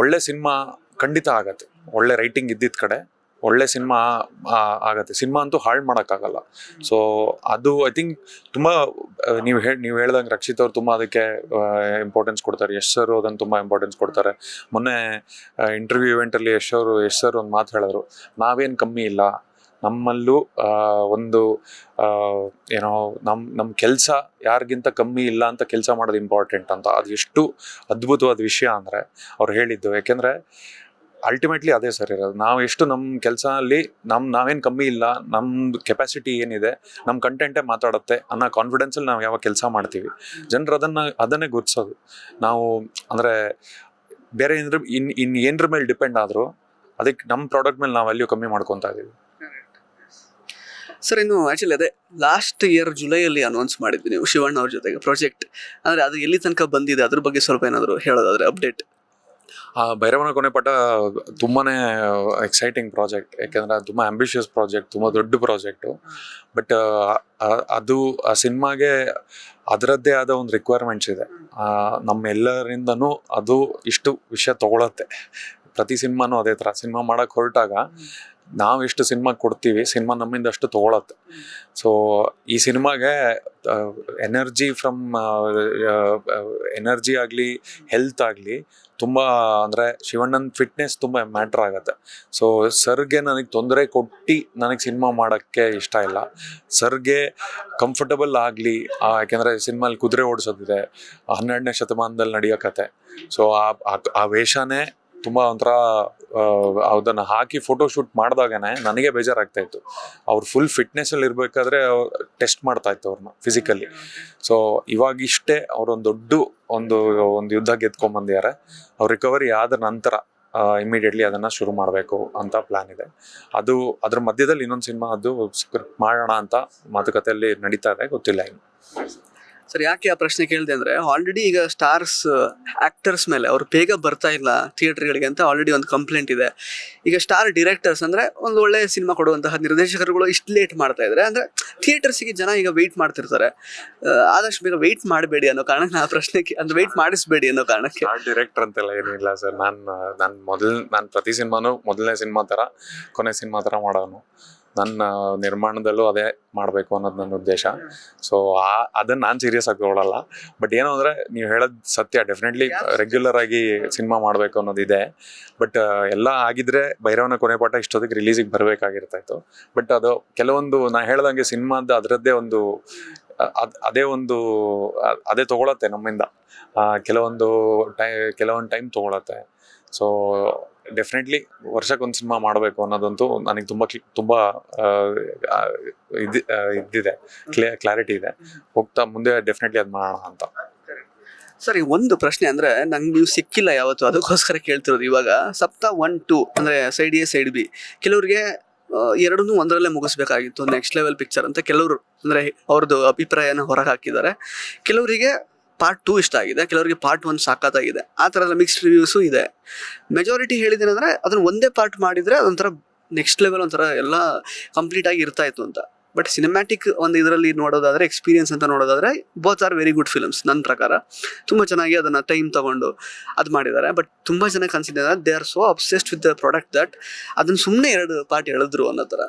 ಒಳ್ಳೆ ಸಿನಿಮಾ ಖಂಡಿತ ಆಗತ್ತೆ. ಒಳ್ಳೆ ರೈಟಿಂಗ್ ಇದ್ದಿದ್ದ ಕಡೆ ಒಳ್ಳೆ ಸಿನಿಮಾ ಆಗತ್ತೆ. ಸಿನಿಮಾ ಅಂತೂ ಹಾಳು ಮಾಡೋಕ್ಕಾಗಲ್ಲ. ಸೊ ಅದು ಐ ಥಿಂಕ್ ತುಂಬ ನೀವು ಹೇಳಿ ನೀವು ಹೇಳ್ದಂಗೆ ರಕ್ಷಿತ್ ಅವ್ರು ತುಂಬ ಅದಕ್ಕೆ ಇಂಪಾರ್ಟೆನ್ಸ್ ಕೊಡ್ತಾರೆ. ಯಶ್ ಸರ್ ಅದನ್ನು ತುಂಬ ಇಂಪಾರ್ಟೆನ್ಸ್ ಕೊಡ್ತಾರೆ. ಮೊನ್ನೆ ಇಂಟರ್ವ್ಯೂ ಇವೆಂಟಲ್ಲಿ ಯಶ್ ಅವರು, ಯಶ್ ಸರ್ ಒಂದು ಮಾತು ಹೇಳಿದ್ರು, ನಾವೇನು ಕಮ್ಮಿ ಇಲ್ಲ ನಮ್ಮಲ್ಲೂ ಒಂದು ಏನೋ ನಮ್ಮ ನಮ್ಮ ಕೆಲಸ ಯಾರಿಗಿಂತ ಕಮ್ಮಿ ಇಲ್ಲ ಅಂತ ಕೆಲಸ ಮಾಡೋದು ಇಂಪಾರ್ಟೆಂಟ್ ಅಂತ. ಅದು ಎಷ್ಟು ಅದ್ಭುತವಾದ ವಿಷಯ ಅಂದರೆ ಅವ್ರು ಹೇಳಿದ್ದು. ಯಾಕೆಂದರೆ ಅಲ್ಟಿಮೇಟ್ಲಿ ಅದೇ ಸರ್ ಇರೋದು. ನಾವು ಎಷ್ಟು ನಮ್ಮ ಕೆಲಸ ಅಲ್ಲಿ ನಮ್ಮ ನಾವೇನು ಕಮ್ಮಿ ಇಲ್ಲ ನಮ್ಮದು ಕೆಪಾಸಿಟಿ ಏನಿದೆ ನಮ್ಮ ಕಂಟೆಂಟೇ ಮಾತಾಡುತ್ತೆ ಅನ್ನೋ ಕಾನ್ಫಿಡೆನ್ಸಲ್ಲಿ ನಾವು ಯಾವಾಗ ಕೆಲಸ ಮಾಡ್ತೀವಿ. ಜನರು ಅದನ್ನು, ಅದನ್ನೇ ಗುರ್ತಿಸೋದು ನಾವು, ಅಂದರೆ, ಬೇರೆ ಏನಾದ್ರು ಇನ್ ಇನ್ ಏನರ ಮೇಲೆ ಡಿಪೆಂಡ್ ಆದರೂ, ಅದಕ್ಕೆ ನಮ್ಮ ಪ್ರಾಡಕ್ಟ್ ಮೇಲೆ ನಾವು ವ್ಯಾಲ್ಯೂ ಕಮ್ಮಿ ಮಾಡ್ಕೊತಾ ಇದೀವಿ. ಸರ್, ಇನ್ನು ಆ್ಯಕ್ಚುಲಿ ಅದೇ ಲಾಸ್ಟ್ ಇಯರ್ ಜುಲೈಯಲ್ಲಿ ಅನೌನ್ಸ್ ಮಾಡಿದ್ವಿ ನೀವು ಶಿವಣ್ಣ ಅವ್ರ ಜೊತೆಗೆ ಪ್ರಾಜೆಕ್ಟ್ ಅಂದರೆ ಅದು ಎಲ್ಲಿ ತನಕ ಬಂದಿದೆ? ಅದ್ರ ಬಗ್ಗೆ ಸ್ವಲ್ಪ ಏನಾದರೂ ಹೇಳೋದಾದ್ರೆ ಅಪ್ಡೇಟ್ ಆ, ಭೈರವನ ಕೊನೆಪಟ ತುಂಬಾನೇ ಎಕ್ಸೈಟಿಂಗ್ ಪ್ರಾಜೆಕ್ಟ್ ಯಾಕೆಂದ್ರೆ ತುಂಬ ಆಂಬಿಷಿಯಸ್ ಪ್ರಾಜೆಕ್ಟ್ ತುಂಬಾ ದೊಡ್ಡ ಪ್ರಾಜೆಕ್ಟು ಬಟ್ ಅದು, ಆ ಸಿನಿಮಾಗೆ ಅದರದ್ದೇ ಆದ ಒಂದು ರಿಕ್ವೈರ್ಮೆಂಟ್ಸ್ ಇದೆ. ನಮ್ಮೆಲ್ಲರಿಂದನೂ ಅದು ಇಷ್ಟು ವಿಷಯ ತಗೊಳತ್ತೆ. ಪ್ರತಿ ಸಿನಿಮಾನು ಅದೇ ಥರ ಸಿನಿಮಾ ಮಾಡೋಕ್ಕೆ ಹೊರಟಾಗ ನಾವು ಎಷ್ಟು ಸಿನಿಮಾ ಕೊಡ್ತೀವಿ ಸಿನಿಮಾ ನಮ್ಮಿಂದ ಅಷ್ಟು ತೊಗೊಳತ್ತೆ. ಸೊ ಈ ಸಿನಿಮಾಗೆ ಎನರ್ಜಿ ಫ್ರಮ್ ಎನರ್ಜಿ ಆಗಲಿ ಹೆಲ್ತ್ ಆಗಲಿ ತುಂಬ ಅಂದರೆ ಶಿವಣ್ಣನ ಫಿಟ್ನೆಸ್ ತುಂಬ ಮ್ಯಾಟ್ರ್ ಆಗುತ್ತೆ. ಸೊ ಸರ್ಗೆ ನನಗೆ ತೊಂದರೆ ಕೊಟ್ಟು ನನಗೆ ಸಿನಿಮಾ ಮಾಡೋಕ್ಕೆ ಇಷ್ಟ ಇಲ್ಲ. ಸರ್ಗೆ ಕಂಫರ್ಟಬಲ್ ಆಗಲಿ ಯಾಕೆಂದರೆ ಸಿನಿಮಾಲಿ ಕುದುರೆ ಓಡಿಸೋದಿದೆ ಹನ್ನೆರಡನೇ ಶತಮಾನದಲ್ಲಿ ನಡೆಯೋ ಕತೆ. ಸೊ ಆ ವೇಷನೇ ತುಂಬ ಒಂಥರ ಅದನ್ನು ಹಾಕಿ ಫೋಟೋ ಶೂಟ್ ಮಾಡಿದಾಗನೇ ನನಗೆ ಬೇಜಾರಾಗ್ತಾ ಇತ್ತು. ಅವ್ರು ಫುಲ್ ಫಿಟ್ನೆಸ್ಸಲ್ಲಿ ಇರಬೇಕಾದ್ರೆ ಟೆಸ್ಟ್ ಮಾಡ್ತಾ ಇತ್ತು ಅವ್ರನ್ನ ಫಿಸಿಕಲಿ ಸೊ ಇವಾಗ ಇಷ್ಟೇ ಅವ್ರೊಂದು ದೊಡ್ಡ ಒಂದು ಒಂದು ಯುದ್ಧ ಗೆದ್ಕೊಂಬಂದಿದ್ದಾರೆ ಅವ್ರು ರಿಕವರಿ ಆದ ನಂತರ ಇಮಿಡಿಯೇಟ್ಲಿ ಅದನ್ನು ಶುರು ಮಾಡಬೇಕು ಅಂತ ಪ್ಲ್ಯಾನ್ ಇದೆ. ಅದು, ಅದ್ರ ಮಧ್ಯದಲ್ಲಿ ಇನ್ನೊಂದು ಸಿನಿಮಾ ಅದು ಸ್ಕ್ರಿಪ್ಟ್ ಮಾಡೋಣ ಅಂತ ಮಾತುಕತೆಯಲ್ಲಿ ನಡೀತಾ ಇದೆ, ಗೊತ್ತಿಲ್ಲ ಇನ್ನು. ಸರ್ ಯಾಕೆ ಆ ಪ್ರಶ್ನೆ ಕೇಳಿದೆ ಅಂದ್ರೆ ಆಲ್ರೆಡಿ ಈಗ ಸ್ಟಾರ್ಸ್ ಆಕ್ಟರ್ಸ್ ಮೇಲೆ ಅವ್ರು ಬೇಗ ಬರ್ತಾ ಇಲ್ಲ ಥಿಯೇಟರ್ಗಳಿಗೆ ಅಂತ ಆಲ್ರೆಡಿ ಒಂದು ಕಂಪ್ಲೇಂಟ್ ಇದೆ. ಈಗ ಸ್ಟಾರ್ ಡಿರೆಕ್ಟರ್ಸ್ ಅಂದ್ರೆ ಒಂದು ಒಳ್ಳೆ ಸಿನಿಮಾ ಕೊಡುವಂತಹ ನಿರ್ದೇಶಕರುಗಳು ಇಷ್ಟು ಲೇಟ್ ಮಾಡ್ತಾ ಇದ್ದಾರೆ ಅಂದ್ರೆ ಥಿಯೇಟರ್ಸ್ಗೆ ಜನ ಈಗ ವೆಯ್ಟ್ ಮಾಡ್ತಿರ್ತಾರೆ. ಆದಷ್ಟು ಬೇಗ ವೆಯ್ಟ್ ಮಾಡಬೇಡಿ ಅನ್ನೋ ಕಾರಣಕ್ಕೆ ಆ ಪ್ರಶ್ನೆಗೆ ಅಂದ್ರೆ ವೆಯ್ಟ್ ಮಾಡಿಸ್ಬೇಡಿ ಅನ್ನೋ ಕಾರಣಕ್ಕೆ. ಡೈರೆಕ್ಟರ್ ಅಂತೆಲ್ಲ ಏನಿಲ್ಲ ಸರ್ ನಾನು ನಾನು ಮೊದಲ್, ನಾನು ಪ್ರತಿ ಸಿನಿಮಾನು ಮೊದಲನೇ ಸಿನಿಮಾ ತರ, ಕೊನೆ ಸಿನಿಮಾ ತರ ಮಾಡೋನು. ನನ್ನ ನಿರ್ಮಾಣದಲ್ಲೂ ಅದೇ ಮಾಡಬೇಕು ಅನ್ನೋದು ನನ್ನ ಉದ್ದೇಶ. ಸೊ ಆ, ಅದನ್ನು ನಾನು ಸೀರಿಯಸ್ ಆಗಿ ತಗೊಳ್ಳಲ್ಲ ಬಟ್ ಏನು ಅಂದರೆ ನೀವು ಹೇಳೋದು ಸತ್ಯ. ಡೆಫಿನೆಟ್ಲಿ ರೆಗ್ಯುಲರ್ ಆಗಿ ಸಿನಿಮಾ ಮಾಡಬೇಕು ಅನ್ನೋದಿದೆ. ಬಟ್ ಎಲ್ಲ ಆಗಿದ್ರೆ ಭೈರವನ ಕೊನೆ ಪಾಠ ಇಷ್ಟೊತ್ತಿಗೆ ರಿಲೀಸಿಗೆ ಬರಬೇಕಾಗಿರ್ತಾಯಿತ್ತು ಬಟ್ ಅದು ಕೆಲವೊಂದು, ನಾ ಹೇಳ್ದಂಗೆ ಸಿನಿಮಾದ ಅದರದ್ದೇ ಒಂದು ಅದ್, ಅದೇ ಒಂದು ಅದೇ ತಗೊಳತ್ತೆ ನಮ್ಮಿಂದ. ಕೆಲವೊಂದು ಟೈ, ಕೆಲವೊಂದು ಟೈಮ್ ತಗೊಳತ್ತೆ. ಸೊ ಡೆಫಿನೆಟ್ಲಿ ವರ್ಷಕ್ಕೊಂದು ಸಿನಿಮಾ ಮಾಡಬೇಕು ಅನ್ನೋದಂತೂ ನನಗೆ ತುಂಬ ತುಂಬ ಇದು ಇದ್ದಿದೆ. ಕ್ಲಿಯರ್ ಕ್ಲಾರಿಟಿ ಇದೆ. ಹೋಗ್ತಾ ಮುಂದೆ ಡೆಫಿನೆಟ್ಲಿ ಅದು ಮಾಡೋಣ ಅಂತ. ಸರಿ ಒಂದು ಪ್ರಶ್ನೆ ಅಂದ್ರೆ ನಂಗೆ ನೀವು ಸಿಕ್ಕಿಲ್ಲ ಯಾವತ್ತು, ಅದಕ್ಕೋಸ್ಕರ ಕೇಳ್ತಿರೋದು. ಇವಾಗ ಸಪ್ತ ಒನ್ ಟು ಅಂದ್ರೆ ಸೈಡ್ ಎ ಸೈಡ್ ಬಿ ಕೆಲವರಿಗೆ ಎರಡನ್ನೂ ಒಂದರಲ್ಲೇ ಮುಗಿಸ್ಬೇಕಾಗಿತ್ತು ನೆಕ್ಸ್ಟ್ ಲೆವೆಲ್ ಪಿಕ್ಚರ್ ಅಂತ. ಕೆಲವರು ಅಂದ್ರೆ ಅವ್ರದ್ದು ಅಭಿಪ್ರಾಯನ ಹೊರಗೆ ಹಾಕಿದ್ದಾರೆ. ಕೆಲವರಿಗೆ ಪಾರ್ಟ್ ಟೂ ಇಷ್ಟ ಆಗಿದೆ. ಕೆಲವರಿಗೆ ಪಾರ್ಟ್ ಒನ್ ಸಾಕಾಗಿದೆ ಆ ಥರ ಎಲ್ಲ ಮಿಕ್ಸ್ಡ್ ರಿವ್ಯೂಸು ಇದೆ. ಮೆಜಾರಿಟಿ ಹೇಳಿದೇನೆಂದರೆ ಅದನ್ನು ಒಂದೇ ಪಾರ್ಟ್ ಮಾಡಿದರೆ ಅದೊಂಥರ ನೆಕ್ಸ್ಟ್ ಲೆವೆಲ್ ಒಂಥರ ಎಲ್ಲ ಕಂಪ್ಲೀಟ್ ಆಗಿ ಇರ್ತಾ ಇತ್ತು ಅಂತ. ಬಟ್ ಸಿನಿಮ್ಯಾಟಿಕ್ ಒಂದು ಇದರಲ್ಲಿ ನೋಡೋದಾದರೆ ಎಕ್ಸ್ಪೀರಿಯನ್ಸ್ ಅಂತ ನೋಡೋದಾದರೆ both are very good films ನನ್ನ ಪ್ರಕಾರ. ತುಂಬ ಚೆನ್ನಾಗಿ ಅದನ್ನು ಟೈಮ್ ತಗೊಂಡು ಅದು ಮಾಡಿದ್ದಾರೆ. ಬಟ್ ತುಂಬ ಚೆನ್ನಾಗಿ consider they are so obsessed with the product that ಅದನ್ನು ಸುಮ್ಮನೆ ಎರಡು ಪಾರ್ಟ್ ಎಳೆದ್ರು ಅನ್ನೋ ಥರ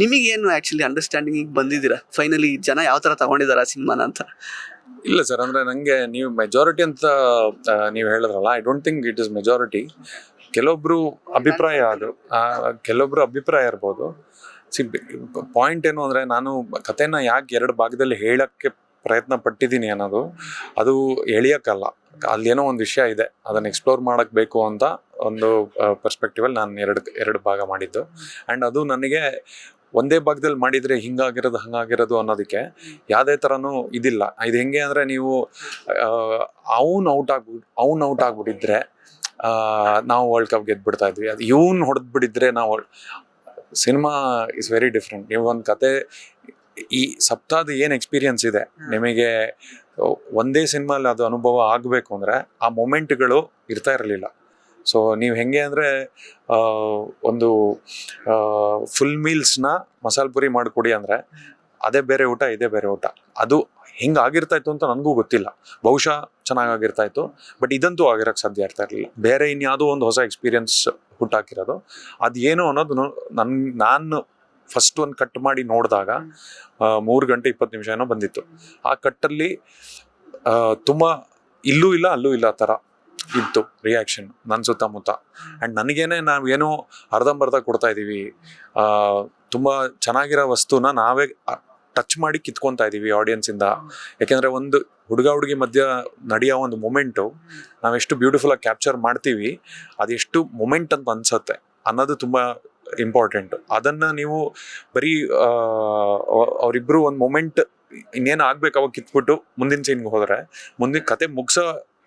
ನಿಮಗೇನು ಆ್ಯಕ್ಚುಲಿ ಅಂಡರ್ಸ್ಟ್ಯಾಂಡಿಂಗ್ ಬಂದಿದ್ದೀರಾ? ಫೈನಲಿ ಜನ ಯಾವ ಥರ ತಗೊಂಡಿದ್ದಾರೆ ಆ ಸಿನಿಮಾನ ಅಂತ? ಇಲ್ಲ ಸರ್, ಅಂದರೆ ನನಗೆ ನೀವು ಮೆಜಾರಿಟಿ ಅಂತ ನೀವು ಹೇಳಿದ್ರಲ್ಲ I don't think it is majority ಕೆಲವೊಬ್ಬರು ಅಭಿಪ್ರಾಯ ಅದು. ಕೆಲವೊಬ್ಬರು ಅಭಿಪ್ರಾಯ ಇರ್ಬೋದು. ಸಿ ಪಾಯಿಂಟ್ ಏನು ಅಂದರೆ ನಾನು ಕಥೆನ ಯಾಕೆ ಎರಡು ಭಾಗದಲ್ಲಿ ಹೇಳೋಕ್ಕೆ ಪ್ರಯತ್ನ ಪಟ್ಟಿದ್ದೀನಿ ಅನ್ನೋದು, ಅದು ಎಳಿಯೋಕ್ಕಲ್ಲ. ಅಲ್ಲೇನೋ ಒಂದು ವಿಷಯ ಇದೆ, ಅದನ್ನು ಎಕ್ಸ್ಪ್ಲೋರ್ ಮಾಡೋಕ್ಕೆ ಬೇಕು ಅಂತ ಒಂದು ಪರ್ಸ್ಪೆಕ್ಟಿವಲ್ಲಿ ನಾನು ಎರಡು ಎರಡು ಭಾಗ ಮಾಡಿದ್ದು. ಆ್ಯಂಡ್ ಅದು ನನಗೆ ಒಂದೇ ಭಾಗದಲ್ಲಿ ಮಾಡಿದರೆ ಹಿಂಗಾಗಿರೋದು ಹಂಗಾಗಿರೋದು ಅನ್ನೋದಕ್ಕೆ ಯಾವುದೇ ಥರನೂ ಇದಿಲ್ಲ. ಇದು ಹೆಂಗೆ ಅಂದರೆ ನೀವು ಅವನು ಔಟ್ ಆಗ್ಬಿಟ್ಟು ಅವ್ನು ಔಟ್ ಆಗ್ಬಿಟ್ಟಿದ್ರೆ ನಾವು ವರ್ಲ್ಡ್ ಕಪ್ ಗೆದ್ಬಿಡ್ತಾ ಇದ್ವಿ. ಅದು ಇವ್ನು ಹೊಡೆದ್ಬಿಟ್ಟಿದ್ರೆ ನಾವು ಸಿನಿಮಾ ಇಸ್ ವೆರಿ ಡಿಫ್ರೆಂಟ್ ನೀವು ಒಂದು ಕತೆ ಈ ಸಪ್ತಾಹದ ಏನು ಎಕ್ಸ್ಪೀರಿಯನ್ಸ್ ಇದೆ ನಿಮಗೆ ಒಂದೇ ಸಿನಿಮಾಲಿ ಅದು ಅನುಭವ ಆಗಬೇಕು ಅಂದರೆ ಆ ಮೊಮೆಂಟ್ಗಳು ಇರ್ತಾ ಇರಲಿಲ್ಲ. ಸೊ ನೀವು ಹೆಂಗೆ ಅಂದರೆ ಒಂದು ಫುಲ್ ಮೀಲ್ಸ್ನ ಮಸಾಲೆ ಪುರಿ ಮಾಡಿಕೊಡಿ ಅಂದರೆ, ಅದೇ ಬೇರೆ ಊಟ, ಇದೇ ಬೇರೆ ಊಟ. ಅದು ಹಿಂಗೆ ಆಗಿರ್ತಾ ಇತ್ತು ಅಂತ ನನಗೂ ಗೊತ್ತಿಲ್ಲ. ಬಹುಶಃ ಚೆನ್ನಾಗಾಗಿರ್ತಾ ಇತ್ತು ಬಟ್ ಇದಂತೂ ಆಗಿರೋಕ್ಕೆ ಸಾಧ್ಯ ಇರ್ತಾ ಇರಲಿಲ್ಲ. ಬೇರೆ ಇನ್ಯಾವುದೋ ಒಂದು ಹೊಸ ಎಕ್ಸ್ಪೀರಿಯನ್ಸ್ ಹುಟ್ಟಾಕಿರೋದು ಏನು ಅನ್ನೋದು ನನ್ನ ನಾನು ಫಸ್ಟ್ ಒಂದು ಕಟ್ ಮಾಡಿ ನೋಡಿದಾಗ ಮೂರು ಗಂಟೆ ಇಪ್ಪತ್ತು ನಿಮಿಷ ಏನೋ ಬಂದಿತ್ತು. ಆ ಕಟ್ಟಲ್ಲಿ ತುಂಬ, ಇಲ್ಲೂ ಇಲ್ಲ, ಅಲ್ಲೂ ಇಲ್ಲ ಆ ಥರ ಇತ್ತು ರಿಯಾಕ್ಷನ್ ನನ್ನ ಸುತ್ತಮುತ್ತ. ಆ್ಯಂಡ್ ನನಗೇನೆ ನಾವೇನೋ ಅರ್ಧಂಬರ್ಧ ಕೊಡ್ತಾ ಇದ್ದೀವಿ ತುಂಬ ಚೆನ್ನಾಗಿರೋ ವಸ್ತುನ ನಾವೇ ಟಚ್ ಮಾಡಿ ಕಿತ್ಕೊತಾ ಇದ್ದೀವಿ ಆಡಿಯನ್ಸಿಂದ ಯಾಕೆಂದರೆ ಒಂದು ಹುಡುಗ ಹುಡುಗಿ ಮಧ್ಯ ನಡೆಯೋ ಒಂದು ಮೂಮೆಂಟು ನಾವೆಷ್ಟು ಬ್ಯೂಟಿಫುಲ್ಲಾಗಿ ಕ್ಯಾಪ್ಚರ್ ಮಾಡ್ತೀವಿ ಅದೆಷ್ಟು ಮೊಮೆಂಟ್ ಅಂತ ಅನ್ಸುತ್ತೆ ಅನ್ನೋದು ತುಂಬ ಇಂಪಾರ್ಟೆಂಟ್ ಅದನ್ನು ನೀವು ಬರೀ ಅವರಿಬ್ಬರು ಒಂದು ಮೊಮೆಂಟ್ ಇನ್ನೇನು ಆಗ್ಬೇಕು ಅವಾಗ ಕಿತ್ಬಿಟ್ಟು ಮುಂದಿನ ಸೀನ್ಗೆ ಹೋದರೆ, ಮುಂದಿನ ಕತೆ ಮುಗಿಸೋ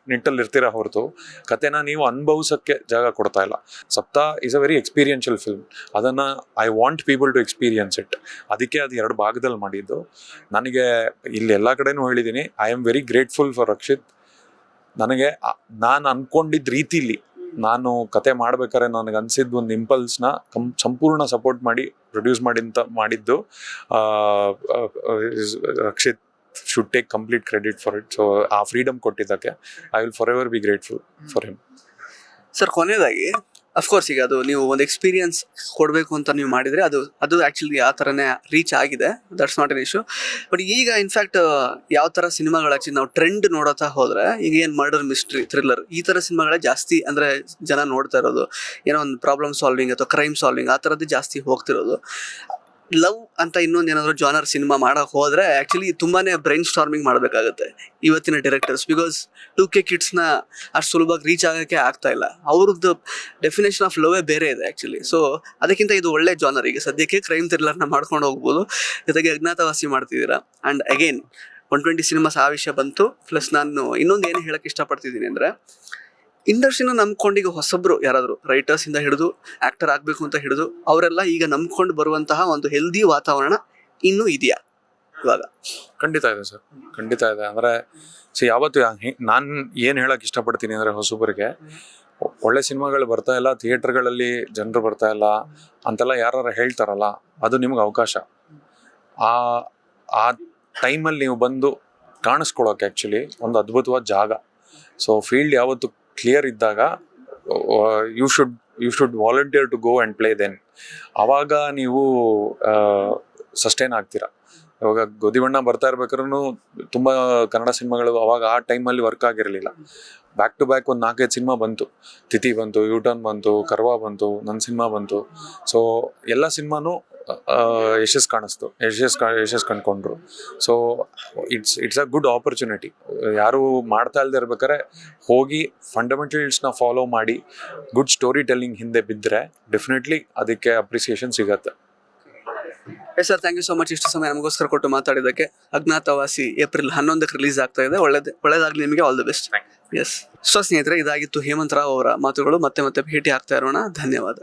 ನಿಟ್ಟಲ್ಲಿ ಇರ್ತೀರ ಹೊರತು ಕತೆನ ನೀವು ಅನುಭವಿಸೋಕ್ಕೆ ಜಾಗ ಕೊಡ್ತಾ ಇಲ್ಲ Sapta is a very experiential film ಅದನ್ನು I want people to experience it ಅದಕ್ಕೆ ಅದು ಎರಡು ಭಾಗದಲ್ಲಿ ಮಾಡಿದ್ದು ನನಗೆ ಇಲ್ಲಿ ಎಲ್ಲ ಕಡೆನೂ ಹೇಳಿದ್ದೀನಿ I am very grateful for Rakshit ನನಗೆ ನಾನು ಅಂದ್ಕೊಂಡಿದ್ದ ರೀತಿಲಿ ನಾನು ಕತೆ ಮಾಡ್ಬೇಕಾದ್ರೆ ನನಗೆ ಅನ್ಸಿದ್ದು ಒಂದು ಇಂಪಲ್ಸ್ನ ಕಂ ಸಂಪೂರ್ಣ ಸಪೋರ್ಟ್ ಮಾಡಿ ಪ್ರೊಡ್ಯೂಸ್ ಮಾಡಿಂತ ಮಾಡಿದ್ದು Rakshit should take complete credit for it so ಆ ಫ್ರೀಡಮ್ ಕೊಟ್ಟಿದ್ದಕ್ಕೆ I will forever be grateful for him sir ಕೊನೆಯದಾಗಿ ಅಫ್ಕೋರ್ಸ್ ಈಗ ಅದು ನೀವು ಒಂದು ಎಕ್ಸ್ಪೀರಿಯನ್ಸ್ ಕೊಡಬೇಕು ಅಂತ ನೀವು ಮಾಡಿದರೆ ಅದು ಅದು ಆ್ಯಕ್ಚುಲಿ ಆ ಥರನೇ ರೀಚ್ ಆಗಿದೆ. That's not an issue but ಈಗ ಇನ್ಫ್ಯಾಕ್ಟ್ ಯಾವ ಥರ ಸಿನಿಮಾಗಳು ಆ್ಯಕ್ಚುಲಿ ನಾವು ಟ್ರೆಂಡ್ ನೋಡೋತಾ ಹೋದರೆ, ಈಗ ಏನು ಮರ್ಡರ್ ಮಿಸ್ಟ್ರಿ ಥ್ರಿಲ್ಲರ್ ಈ ಥರ ಸಿನಿಮಾಗಳೇ ಜಾಸ್ತಿ ಅಂದರೆ ಜನ ನೋಡ್ತಾ ಇರೋದು. ಏನೋ ಒಂದು ಪ್ರಾಬ್ಲಮ್ ಸಾಲ್ವಿಂಗ್ ಅಥವಾ ಕ್ರೈಮ್ ಸಾಲ್ವಿಂಗ್ ಆ ಥರದ್ದು ಜಾಸ್ತಿ ಹೋಗ್ತಿರೋದು. ಲವ್ ಅಂತ ಇನ್ನೊಂದು ಏನಾದರೂ ಜಾನರ್ ಸಿನಿಮಾ ಮಾಡಕ್ ಹೋದ್ರೆ ಆ್ಯಕ್ಚುಲಿ ತುಂಬಾನೇ ಬ್ರೈನ್ ಸ್ಟಾರ್ಮಿಂಗ್ ಮಾಡಬೇಕಾಗುತ್ತೆ ಇವತ್ತಿನ ಡೈರೆಕ್ಟರ್ಸ್ ಬಿಕಾಸ್ ಟು ಕೆ ಕಿಡ್ಸ್ನ ಅಷ್ಟು ಸುಲಭವಾಗಿ ರೀಚ್ ಆಗೋಕ್ಕೆ ಆಗ್ತಾ ಇಲ್ಲ. ಅವ್ರದ್ದು ಡೆಫಿನೇಷನ್ ಆಫ್ ಲವೇ ಬೇರೆ ಇದೆ ಆ್ಯಕ್ಚುಲಿ ಸೊ ಅದಕ್ಕಿಂತ ಇದು ಒಳ್ಳೆ ಜಾನರ್ ಈಗ. ಸದ್ಯಕ್ಕೆ ಕ್ರೈಮ್ ಥ್ರಿಲ್ಲರ್ನ ಮಾಡ್ಕೊಂಡು ಹೋಗ್ಬೋದು. ಜೊತೆಗೆ ಅಜ್ಞಾತವಾಸಿ ಮಾಡ್ತಿದ್ದೀರಾ? And again one twenty cinemas ಆ ವಿಷಯ ಬಂತು. ಪ್ಲಸ್ ನಾನು ಇನ್ನೊಂದು ಏನು ಹೇಳಕ್ಕೆ ಇಷ್ಟಪಡ್ತಿದ್ದೀನಿ ಅಂದರೆ ಇಂಡಸ್ಟ್ರಿನ ನಂಬ್ಕೊಂಡು ಈಗ ಹೊಸಬ್ರು ಯಾರಾದರೂ ರೈಟರ್ಸ್ ಇಂದ ಹಿಡಿದು ಆಕ್ಟರ್ ಆಗಬೇಕು ಅಂತ ಹಿಡಿದು ಅವರೆಲ್ಲ ಈಗ ನಂಬ್ಕೊಂಡು ಬರುವಂತಹ ಒಂದು ಹೆಲ್ದಿ ವಾತಾವರಣ ಇನ್ನೂ ಇದೆಯಾ ಇವಾಗ? ಖಂಡಿತ ಇದೆ ಸರ್. ಖಂಡಿತ ಇದೆ. ಅಂದ್ರೆ, ಸೊ ಯಾವತ್ತು ನಾನು ಏನು ಹೇಳಕ್ ಇಷ್ಟಪಡ್ತೀನಿ ಅಂದರೆ ಹೊಸಬರಿಗೆ, ಒಳ್ಳೆ ಸಿನಿಮಾಗಳು ಬರ್ತಾ ಇಲ್ಲ, ಥಿಯೇಟರ್ಗಳಲ್ಲಿ ಜನರು ಬರ್ತಾ ಇಲ್ಲ, ಅಂತೆಲ್ಲ ಯಾರು ಹೇಳ್ತಾರಲ್ಲ, ಅದು ನಿಮ್ಗೆ ಅವಕಾಶ. ಆ ಆ ಟೈಮಲ್ಲಿ ನೀವು ಬಂದು ಕಾಣಿಸ್ಕೊಳ್ಳೋಕೆ ಆ್ಯಕ್ಚುಲಿ ಒಂದು ಅದ್ಭುತವಾದ ಜಾಗ. ಸೊ ಫೀಲ್ಡ್ ಯಾವತ್ತು ಕ್ಲಿಯರ್ ಇದ್ದಾಗ you should you should volunteer to go and play then ಆವಾಗ ನೀವು ಸಸ್ಟೈನ್ ಆಗ್ತೀರಾ? ಇವಾಗ ಗೋದಿವಣ್ಣ ಬರ್ತಾ ಇರ್ಬೇಕಾದ್ರೂ ತುಂಬ ಕನ್ನಡ ಸಿನಿಮಾಗಳು ಅವಾಗ ಆ ಟೈಮಲ್ಲಿ ವರ್ಕ್ ಆಗಿರಲಿಲ್ಲ. ಬ್ಯಾಕ್ ಟು ಬ್ಯಾಕ್ ಒಂದು ನಾಲ್ಕೈದು ಸಿನಿಮಾ ಬಂತು. ತಿಥಿ ಬಂತು ಯೂಟರ್ನ್ ಬಂತು, ಕರ್ವಾ ಬಂತು ನನ್ನ ಸಿನಿಮಾ ಬಂತು. ಸೊ ಎಲ್ಲ ಸಿನಿಮಾನು ಯಶಸ್ ಕಾಣಿಸ್ತು. ಯಶಸ್ ಯಶಸ್ ಕಂಡ್ಕೊಂಡ್ರು. So it's it's a good opportunity ಯಾರು ಮಾಡ್ತಾ ಇಲ್ಲದೆ ಇರ್ಬೇಕಾದ್ರೆ ಹೋಗಿ ಫಂಡಮೆಂಟಲ್ಸ್ನ ಫಾಲೋ ಮಾಡಿ ಗುಡ್ ಸ್ಟೋರಿ ಟೆಲ್ಲಿಂಗ್ ಹಿಂದೆ ಬಿದ್ದರೆ ಡೆಫಿನೆಟ್ಲಿ ಅದಕ್ಕೆ ಅಪ್ರಿಸಿಯೇಷನ್ ಸಿಗತ್ತೆ. Yes sir thank you so much ಇಷ್ಟು ಸಮಯ ನಮಗೋಸ್ಕರ ಕೊಟ್ಟು ಮಾತಾಡಿದ್ದಕ್ಕೆ ಅಜ್ಞಾತವಾಸಿ ಏಪ್ರಿಲ್ ಹನ್ನೊಂದಕ್ಕೆ ರಿಲೀಸ್ ಆಗ್ತಾ ಇದೆ. ಒಳ್ಳೇದೇ ಒಳ್ಳೇದಾಗಲಿ ನಿಮಗೆ. All the best yes so ಸ್ನೇಹಿತರೆ ಇದಾಗಿತ್ತು ಹೇಮಂತ್ ರಾವ್ ಅವರ ಮಾತುಗಳು. ಮತ್ತೆ ಮತ್ತೆ ಭೇಟಿ ಆಗ್ತಾ ಇರೋಣ. ಧನ್ಯವಾದ.